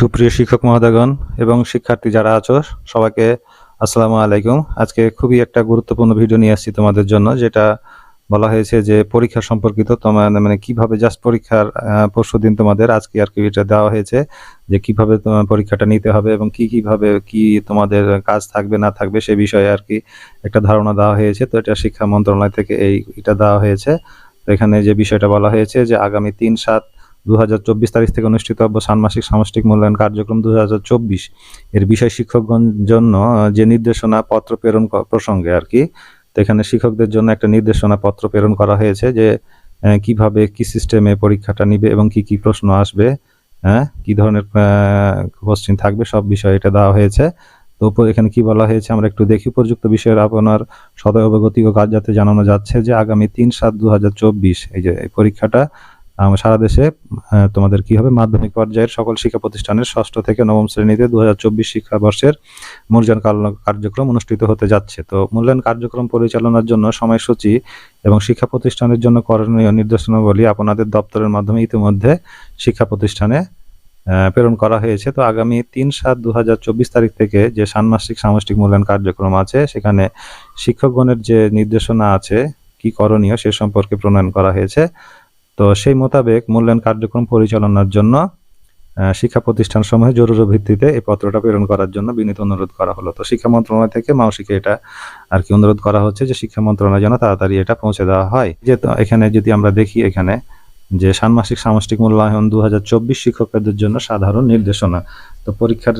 সুপ্রিয় শিক্ষক মহোদয়গণ এবং শিক্ষার্থী যারা আছো, সবাইকে আসসালামু আলাইকুম। আজকে খুবই একটা গুরুত্বপূর্ণ ভিডিও নিয়ে আসছি তোমাদের জন্য, যেটা বলা হয়েছে যে পরীক্ষা সম্পর্কিত, তোমার মানে কীভাবে জাস্ট পরীক্ষার পরশু দিন তোমাদের আজকে আর কি এটা দেওয়া হয়েছে, যে কীভাবে তোমার পরীক্ষাটা নিতে হবে এবং কি কীভাবে কি তোমাদের কাজ থাকবে, না থাকবে, সে বিষয়ে আর কি একটা ধারণা দেওয়া হয়েছে। তো এটা শিক্ষা মন্ত্রণালয় থেকে এই, এটা দেওয়া হয়েছে। তো এখানে যে বিষয়টা বলা হয়েছে যে আগামী তিন সাত দু হাজার চব্বিশ তারিখ থেকে অনুষ্ঠিত হবে ষান্মাসিক সামষ্টিক মূল্যায়ন কার্যক্রম দু হাজার চব্বিশ। এর বিষয় শিক্ষকগণ জন্য যে নির্দেশনা পত্র প্রেরণ প্রসঙ্গে আর কি, তো এখানে শিক্ষকদের জন্য একটা নির্দেশনা পত্র প্রেরণ করা হয়েছে যে কীভাবে কি সিস্টেমে পরীক্ষাটা নিবে এবং কি কি প্রশ্ন আসবে হ্যাঁ কি ধরনের কোশ্চিন থাকবে, সব বিষয়ে এটা দেওয়া হয়েছে। তো উপর এখানে কি বলা হয়েছে, আমরা একটু দেখি। উপযুক্ত বিষয়ের আপনার সদয় অবগতি ও কাজ যাতে জানানো যাচ্ছে যে, আগামী তিন সাত দু এই যে পরীক্ষাটা সারা দেশে তোমাদের কি হবে? মাধ্যমিক পর্যায়ের সকল শিক্ষা প্রতিষ্ঠানের ষষ্ঠ থেকে নবম শ্রেণীতে দু হাজার চব্বিশ শিক্ষাবর্ষের মূল্যায়ন কার্যক্রম অনুষ্ঠিত হতে যাচ্ছে। তো মূল্যায়ন কার্যক্রম পরিচালনার জন্য সময়সূচি এবং শিক্ষা প্রতিষ্ঠানের জন্য করণীয় নির্দেশনাবলী আপনাদের দপ্তরের মাধ্যমে ইতিমধ্যে শিক্ষা প্রতিষ্ঠানে প্রেরণ করা হয়েছে। তো আগামী তিন সাত দু তারিখ থেকে যে ষান্মাসিক সামষ্টিক মূল্যায়ন কার্যক্রম আছে, সেখানে শিক্ষকগণের যে নির্দেশনা আছে, কি করণীয় সে সম্পর্কে প্রণয়ন করা হয়েছে। তো সেই মোতাবেক মূল্যায়ন কার্যক্রম পরিচালনার জন্য শিক্ষা প্রতিষ্ঠান সমূহে জরুরি ভিত্তিতে এই পত্রটা প্রেরণ করার জন্য বিনীত অনুরোধ করা হলো। তো শিক্ষা মন্ত্রণালয় থেকে মাউসিকে এটা আর কি অনুরোধ করা হচ্ছে যে শিক্ষা মন্ত্রণালয় যেন তাড়াতাড়ি এটা পৌঁছে দেওয়া হয়। যে এখানে যদি আমরা দেখি এখানে যে ষান্মাসিক সামষ্টিক মূল্যায়ন দু হাজার চব্বিশ শিক্ষকদের জন্য সাধারণ নির্দেশনা, তো পরীক্ষার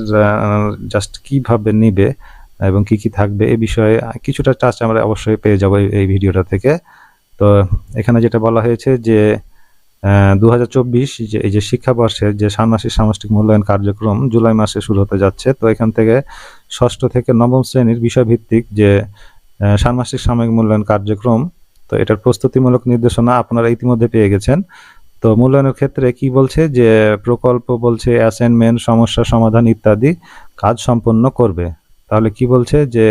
জাস্ট কীভাবে নিবে এবং কি কি থাকবে এ বিষয়ে কিছুটা টাচ আমরা অবশ্যই পেয়ে যাব এই ভিডিওটা থেকে। তো এখানে যেটা বলা হয়েছে যে দু হাজার চব্বিশ যে, এই যে শিক্ষাবর্ষের যে ষান্মাসিক সামষ্টিক মূল্যায়ন কার্যক্রম জুলাই মাসে শুরু হতে যাচ্ছে, তো এখান থেকে ষষ্ঠ থেকে নবম শ্রেণির বিষয়ভিত্তিক যে ষান্মাসিক সাময়িক মূল্যায়ন কার্যক্রম, তো এটার প্রস্তুতিমূলক নির্দেশনা আপনারা ইতিমধ্যে পেয়ে গেছেন। তো মূল্যায়নের ক্ষেত্রে কি বলছে? যে, প্রকল্প বলছে অ্যাসাইনমেন্ট, সমস্যা সমাধান ইত্যাদি কাজ সম্পন্ন করবে। তাহলে কি বলছে? যে,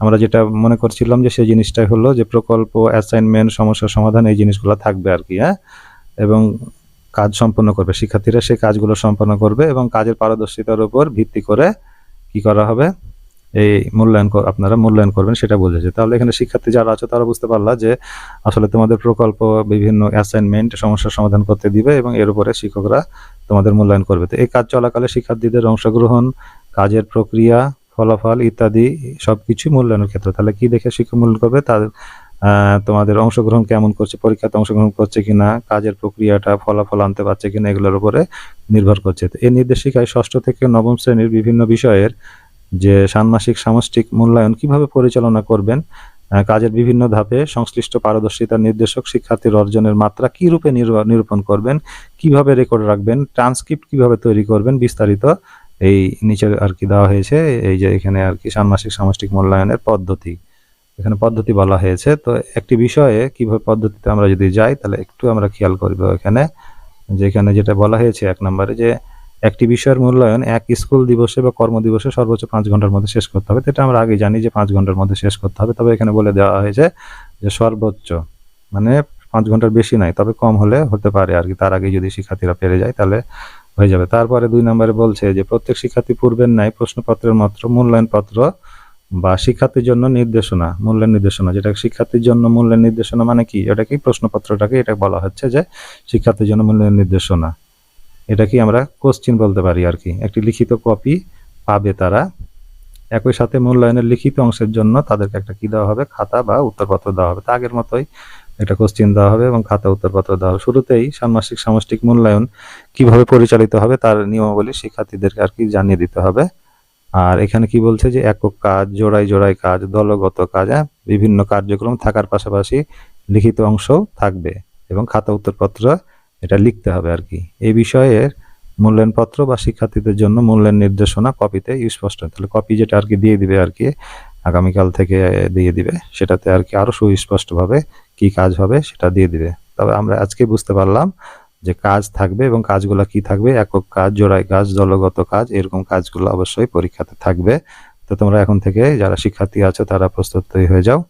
আমরা যেটা মনে করছিলাম যে, সেই জিনিসটাই হলো যে, প্রকল্প, অ্যাসাইনমেন্ট, সমস্যা সমাধান এই জিনিসগুলো থাকবে আর কি হ্যাঁ? এবং কাজ সম্পন্ন করবে। শিক্ষার্থীরা সেই কাজগুলো সম্পন্ন করবে এবং কাজের পারদর্শিতার উপর ভিত্তি করে কি করা হবে? এই মূল্যায়ন আপনারা মূল্যায়ন করবেন, সেটা বোঝাচ্ছে তাহলে এখানে শিক্ষার্থী যারা আছে, তারা বুঝতে পারলা যে আসলে তোমাদের প্রকল্প বিভিন্ন অ্যাসাইনমেন্ট সমস্যার সমাধান করতে দিবে এবং এর উপরে শিক্ষকরা তোমাদের মূল্যায়ন করবে। তো এই কাজ চলাকালে শিক্ষার্থীদের অংশগ্রহণ, কাজের প্রক্রিয়া, ফলাফল ইত্যাদি সব সবকিছু মূল্যায়নের ক্ষেত্রে। তাহলে কি দেখে শিক্ষক মূল্যায়ন করবে? তার তোমাদের অংশগ্রহণ কেমন করছে, পরীক্ষাতে অংশগ্রহণ করছে কিনা, কাজের প্রক্রিয়াটা, ফলাফল আনতে পারছে কিনা, এগুলোর উপরে নির্ভর করছে। এই নির্দেশিকায় ষষ্ঠ থেকে নবম শ্রেণির বিভিন্ন বিষয়ের যে ষান্মাসিক সামষ্টিক মূল্যায়ন কীভাবে পরিচালনা করবেন কাজের বিভিন্ন ধাপে সংশ্লিষ্ট পারদর্শিতার নির্দেশক, শিক্ষার্থীর অর্জনের মাত্রা কি রূপে নিরূপণ করবেন, কীভাবে রেকর্ড রাখবেন, ট্রান্সক্রিপ্ট কীভাবে তৈরি করবেন, বিস্তারিত এই নিচে আর কি দেওয়া হয়েছে, এই যে এখানে আর কি ষান্মাসিক সামষ্টিক মূল্যায়নের পদ্ধতি। এখানে পদ্ধতি বলা হয়েছে। তো একটি বিষয়ে কীভাবে পদ্ধতিতে আমরা যদি যাই, তাহলে একটু আমরা খেয়াল করব এখানে। যে এখানে যেটা বলা হয়েছে এক নম্বরে যে, একটি বিষয়ের মূল্যায়ন এক স্কুল দিবসে বা কর্মদিবসে সর্বোচ্চ পাঁচ ঘণ্টার মধ্যে শেষ করতে হবে। তো এটা আমরা আগে জানি যে পাঁচ ঘণ্টার মধ্যে শেষ করতে হবে। তবে এখানে বলে দেওয়া হয়েছে যে, সর্বোচ্চ মানে পাঁচ ঘণ্টার বেশি নাই তবে কম হলে হতে পারে আর কি। তার আগে যদি শিক্ষার্থীরা পেরে যায়, তাহলে হয়ে যাবে। তারপরে দুই নম্বরে বলছে যে, প্রত্যেক শিক্ষার্থী পূর্বের ন্যায় প্রশ্নপত্রের মাত্র মূল্যায়ন পত্র বা শিক্ষার্থীর জন্য নির্দেশনা, মূল্যের নির্দেশনা, যেটা শিক্ষার্থীর জন্য মূল্যের নির্দেশনা মানে কি? এটা কি প্রশ্নপত্রটাকে এটা বলা হচ্ছে যে শিক্ষার্থীর জন্য মূল্যের নির্দেশনা। এটা কি আমরা কোশ্চিন বলতে পারি আর কি? একটি লিখিত কপি পাবে তারা। একই সাথে মূল্যায়নের লিখিত অংশের জন্য তাদেরকে একটা কি দেওয়া হবে? খাতা বা উত্তরপত্র দেওয়া হবে। তা আগের মতোই একটা কোশ্চিন দেওয়া হবে এবং খাতা, উত্তরপত্র দেওয়া হবে। শুরুতেই ষান্মাসিক সামষ্টিক মূল্যায়ন কীভাবে পরিচালিত হবে তার নিয়মাবলী শিক্ষার্থীদেরকে আর কি জানিয়ে দিতে হবে। আর এখানে কি বলছে যে একক কাজ জোড়াই জোড়াই কাজ, দলগত কাজ হ্যাঁ বিভিন্ন কার্যক্রম থাকার পাশাপাশি লিখিত অংশও থাকবে এবং খাতা উত্তরপত্র এটা লিখতে হবে আর কি। এই বিষয়ে মূল্যায়নপত্র বা শিক্ষার্থীদের জন্য মূল্যায়ন নির্দেশনা কপিতে স্পষ্ট। তাহলে কপি যেটা আর কি দিয়ে দিবে আর কি, আগামীকাল থেকে দিয়ে দিবে, সেটাতে আর কি আরও সুস্পষ্টভাবে কি কাজ হবে সেটা দিয়ে দিবে। তবে আমরা আজকে বুঝতে পারলাম যে কাজ থাকবে এবং কাজগুলো কি থাকবে, একক কাজ, জোড়াই কাজ, দলগত কাজ, এরকম কাজগুলো অবশ্যই পরীক্ষাতে থাকবে। তো তোমরা এখন থেকে যারা শিক্ষার্থী আছো তারা প্রস্তুত হয়ে যাও।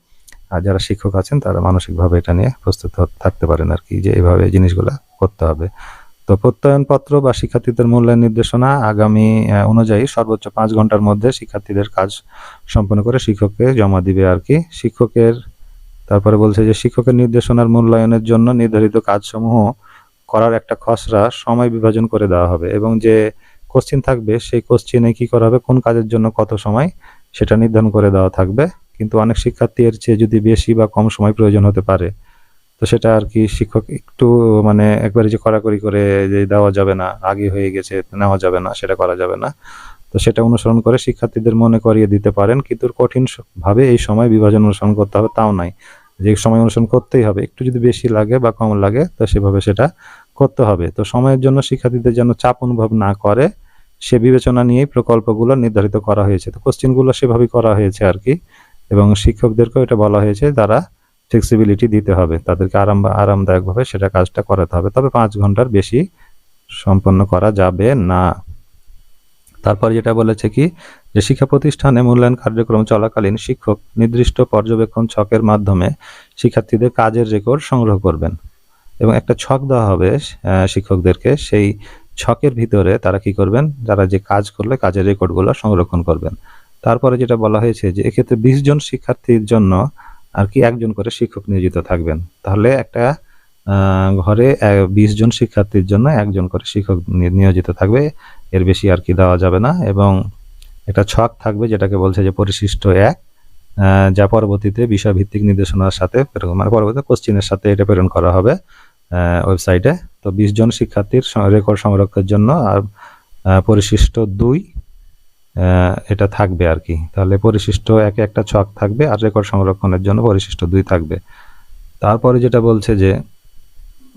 আর যারা শিক্ষক আছেন তারা মানসিকভাবে এটা নিয়ে প্রস্তুত থাকতে পারেন আর কি, যে এইভাবে জিনিসগুলো করতে হবে। তো প্রত্যয়নপত্র বা শিক্ষার্থীদের মূল্যায়ন নির্দেশনা আগামী অনুযায়ী সর্বোচ্চ পাঁচ ঘণ্টার মধ্যে শিক্ষার্থীদের কাজ সম্পন্ন করে শিক্ষককে জমা দিবে আর কি। শিক্ষকের, তারপরে বলছে যে শিক্ষকের নির্দেশনার মূল্যায়নের জন্য নির্ধারিত কাজসমূহ করার একটা খসড়া সময় বিভাজন করে দেওয়া হবে এবং যে কোশ্চিন থাকবে, সেই কোশ্চিনে কি করা হবে, কোন কাজের জন্য কত সময়, সেটা নির্ধারণ করে দেওয়া থাকবে। কিন্তু অনেক শিক্ষার্থী এর চেয়ে যদি বেশি বা কম সময় প্রয়োজন হতে পারে, তো সেটা আর কি শিক্ষক একটু মানে একবারে যে কড়াকড়ি করে যে দেওয়া যাবে না, আগে হয়ে গেছে, নেওয়া যাবে না, সেটা করা যাবে না, তো সেটা অনুসরণ করে শিক্ষার্থীদের মনে করিয়ে দিতে পারেন। কিন্তু কঠিন স- ভাবে এই সময় বিভাজন অনুসরণ করতে হবে, তাও নাই। যে সময় অনুসরণ করতেই হবে, একটু যদি বেশি লাগে বা কম লাগে, তো সেভাবে সেটা করতে হবে। তো সময়ের জন্য শিক্ষার্থীদের যেন চাপ অনুভব না করে, সে বিবেচনা নিয়েই প্রকল্পগুলো নির্ধারিত করা হয়েছে। তো কোশ্চেনগুলো সেভাবেই করা হয়েছে আর কি। এবং শিক্ষকদেরকেও এটা বলা হয়েছে, তারা ফ্লেক্সিবিলিটি দিতে হবে। তাদেরকে আরাম আরামদায়কভাবে সেটা কাজটা করাতে হবে। তবে পাঁচ ঘণ্টার বেশি সম্পন্ন করা যাবে না। তারপর যেটা বলেছে কি, যে শিক্ষা প্রতিষ্ঠানে মূল্যায়ন কার্যক্রম চলাকালীন শিক্ষক নির্দিষ্ট পর্যবেক্ষণ ছকের মাধ্যমে শিক্ষার্থীদের কাজের রেকর্ড সংগ্রহ করবেন। এবং একটা ছক দেওয়া হবে শিক্ষকদেরকে। সেই ছকের ভিতরে তারা কি করবেন? যারা যে কাজ করলে কাজের রেকর্ডগুলো সংরক্ষণ করবেন। তারপরে যেটা বলা হয়েছে যে, এক্ষেত্রে বিশ জন শিক্ষার্থীর জন্য আর কি একজন করে শিক্ষক নিয়োজিত থাকবেন। তাহলে একটা ঘরে বিশ জন শিক্ষার্থীর জন্য একজন করে শিক্ষক নিয়োজিত থাকবে। এর বেশি আর কি দেওয়া যাবে না এবং একটা ছক থাকবে যেটাকে বলছে যে পরিশিষ্ট এক যা পরবর্তীতে বিষয়ভিত্তিক নির্দেশনার সাথে মানে পরবর্তীতে কোশ্চিনের সাথে এটা প্রেরণ করা হবে। ওয়েবসাইটে তো বিশ জন শিক্ষার্থীর রেকর্ড সংরক্ষণের জন্য আর পরিশিষ্ট দুই এটা থাকবে আর কি। তাহলে পরিশিষ্ট একে, একটা ছক থাকবে আর রেকর্ড সংরক্ষণের জন্য পরিশিষ্ট দুই থাকবে। তারপরে যেটা বলছে যে,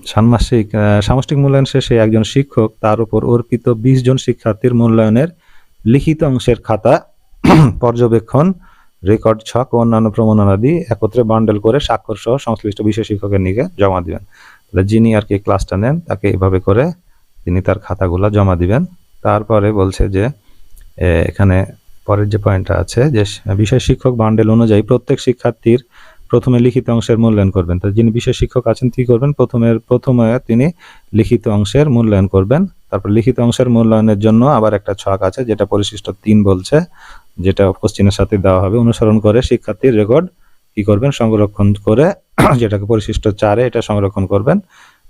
ষান্মাসিক সামষ্টিক মূল্যায়ন শেষে একজন শিক্ষক তার উপর অর্পিত বিশ জন শিক্ষার্থীর মূল্যায়নের লিখিত অংশের খাতা, পর্যবেক্ষণ রেকর্ড ছক ও অন্যান্য প্রমাণাদি একত্রে বান্ডেল করে স্বাক্ষর সহ সংশ্লিষ্ট বিষয় শিক্ষকের নিকে জমা দিবেন। যিনি আর কি ক্লাসটা নেন, তাকে এইভাবে করে তিনি তার খাতাগুলো জমা দিবেন। তারপরে বলছে যে এখানে পরের যে পয়েন্টটা আছে, যে বিষয় শিক্ষক বান্ডেল অনুযায়ী প্রত্যেক শিক্ষার্থীর প্রথমে লিখিত অংশের মূল্যায়ন করবেন। তো যিনি বিষয় শিক্ষক আছেন, কি করবেন? প্রথমে প্রথমে তিনি লিখিত অংশের মূল্যায়ন করবেন। তারপর লিখিত অংশের মূল্যায়নের জন্য আবার একটা ছক আছে, যেটা পরিশিষ্ট তিন বলছে, যেটা কোশ্চিনের সাথে দেওয়া হবে। অনুসরণ করে শিক্ষার্থীর রেকর্ড কি করবেন? সংরক্ষণ করে যেটাকে পরিশিষ্ট চারে এটা সংরক্ষণ করবেন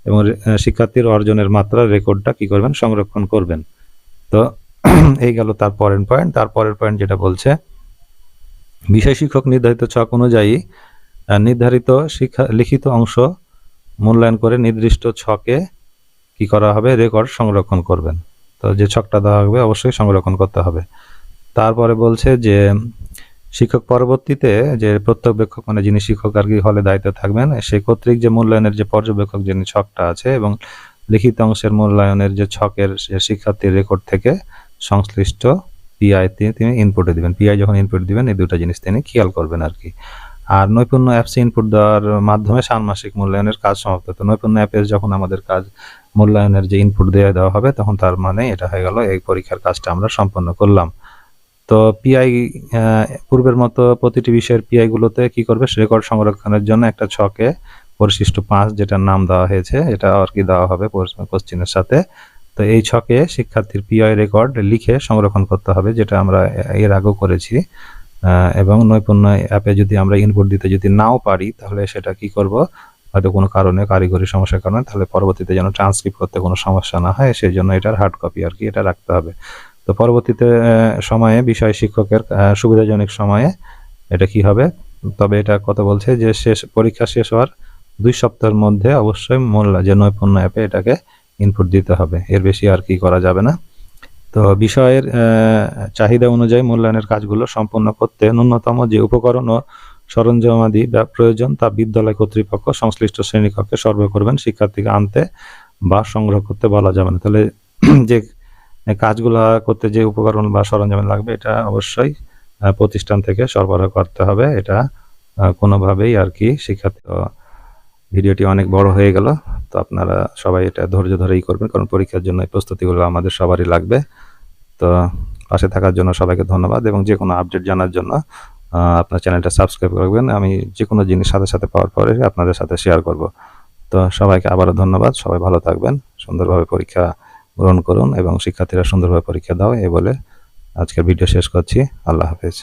এবং শিক্ষার্থীর অর্জনের মাত্রা রেকর্ডটা কি করবেন? সংরক্ষণ করবেন। তো এই গেল তার পরের পয়েন্ট। তার পরের পয়েন্ট যেটা বলছে, বিষয় শিক্ষক নির্ধারিত ছক অনুযায়ী নির্ধারিত শিক্ষা, লিখিত অংশ মূল্যায়ন করে নির্দিষ্ট ছকে কি করা হবে? রেকর্ড সংরক্ষণ করবেন। তো যে ছকটা দেওয়া হবে, অবশ্যই সংরক্ষণ করতে হবে। তারপরে বলছে যে শিক্ষক পরবর্তীতে যে প্রত্যবেক্ষক মানে যিনি শিক্ষক আর কি হলে দায়িত্বে থাকবেন সেই কর্তৃক যে মূল্যায়নের যে পর্যবেক্ষক যিনি ছকটা আছে এবং লিখিত অংশের মূল্যায়নের যে ছকের সে শিক্ষার্থীর রেকর্ড থেকে সংশ্লিষ্ট পিআই তিনি ইনপুটে দিবেন। পিআই যখন ইনপুট দিবেন, এই দুটো জিনিস তিনি খেয়াল করবেন আর কি। আর নৈপুণ্য অ্যাপসে ইনপুট দেওয়ার মাধ্যমে ষান্মাসিক মূল্যায়নের কাজ সমাপ্ত তো নৈপুণ্য অ্যাপে যখন আমাদের কাজ মূল্যায়নের যে ইনপুট দেওয়া দেওয়া হবে, তখন তার মানে এটা হয়ে গেল, এই পরীক্ষার কাজটা আমরা সম্পন্ন করলাম। তো পিআই পূর্বের মতো প্রতিটি বিষয়ের পিআই গুলোতে কি করবে? রেকর্ড সংরক্ষণের জন্য একটা ছকে পরিশিষ্ট পাঁচ যেটার নাম দেওয়া হয়েছে, এটা আর কি দেওয়া হবে কোশ্চিনের সাথে। তো এই ছকে শিক্ষার্থীর পিআই রেকর্ড লিখে সংরক্ষণ করতে হবে, যেটা আমরা এর আগেও করেছি। এবং নৈপুণ্য অ্যাপে যদি আমরা ইনপুট দিতে যদি নাও পারি, তাহলে সেটা কি করব? হয়তো কোনো কারণে, কারিগরি সমস্যার কারণে, তাহলে পরবর্তীতে যেন ট্রান্সক্রিপ্ট করতে কোনো সমস্যা না হয় সেই জন্য এটার হার্ড কপি আর কি এটা রাখতে হবে। তো পরবর্তীতে সময়ে বিষয় শিক্ষকের সুবিধাজনক সময়ে এটা কি হবে? তবে এটা কত বলছে যে, শেষ, পরীক্ষা শেষ হওয়ার দুই সপ্তাহের মধ্যে অবশ্যই মূল্য যে নৈপুণ্য অ্যাপে, এটাকে ইনপুট দিতে হবে। এর বেশি আর কি করা যাবে না। তো বিষয়ের চাহিদা অনুযায়ী মূল্যায়নের কাজগুলো সম্পন্ন করতে ন্যূনতম যে উপকরণ ও সরঞ্জামাদি প্রয়োজন তা বিদ্যালয় কর্তৃপক্ষ সংশ্লিষ্ট শ্রেণীকক্ষে সরবরাহ করবেন। শিক্ষার্থীকে আনতে বা সংগ্রহ করতে বলা যাবে না। তাহলে, যে কাজগুলো করতে যে উপকরণ বা সরঞ্জাম লাগবে, এটা অবশ্যই প্রতিষ্ঠান থেকে সরবরাহ করতে হবে। এটা কোনোভাবেই আর কি শিক্ষার্থী ভিডিওটি অনেক বড় হয়ে গেল, তো আপনারা সবাই এটা ধৈর্য ধরেই করবেন, কারণ পরীক্ষার জন্য এই প্রস্তুতিগুলো আমাদের সবারই লাগবে। তো পাশে থাকার জন্য সবাইকে ধন্যবাদ এবং যে কোনো আপডেট জানার জন্য আপনার চ্যানেলটা সাবস্ক্রাইব করবেন। আমি যে কোনো জিনিস সাথে সাথে পাওয়ার পরে আপনাদের সাথে শেয়ার করব। তো সবাইকে আবারও ধন্যবাদ, সবাই ভালো থাকবেন, সুন্দরভাবে পরীক্ষা গ্রহণ করুন এবং শিক্ষার্থীরা সুন্দরভাবে পরীক্ষা দাও এ বলে আজকের ভিডিও শেষ করছি। আল্লাহ হাফেজ।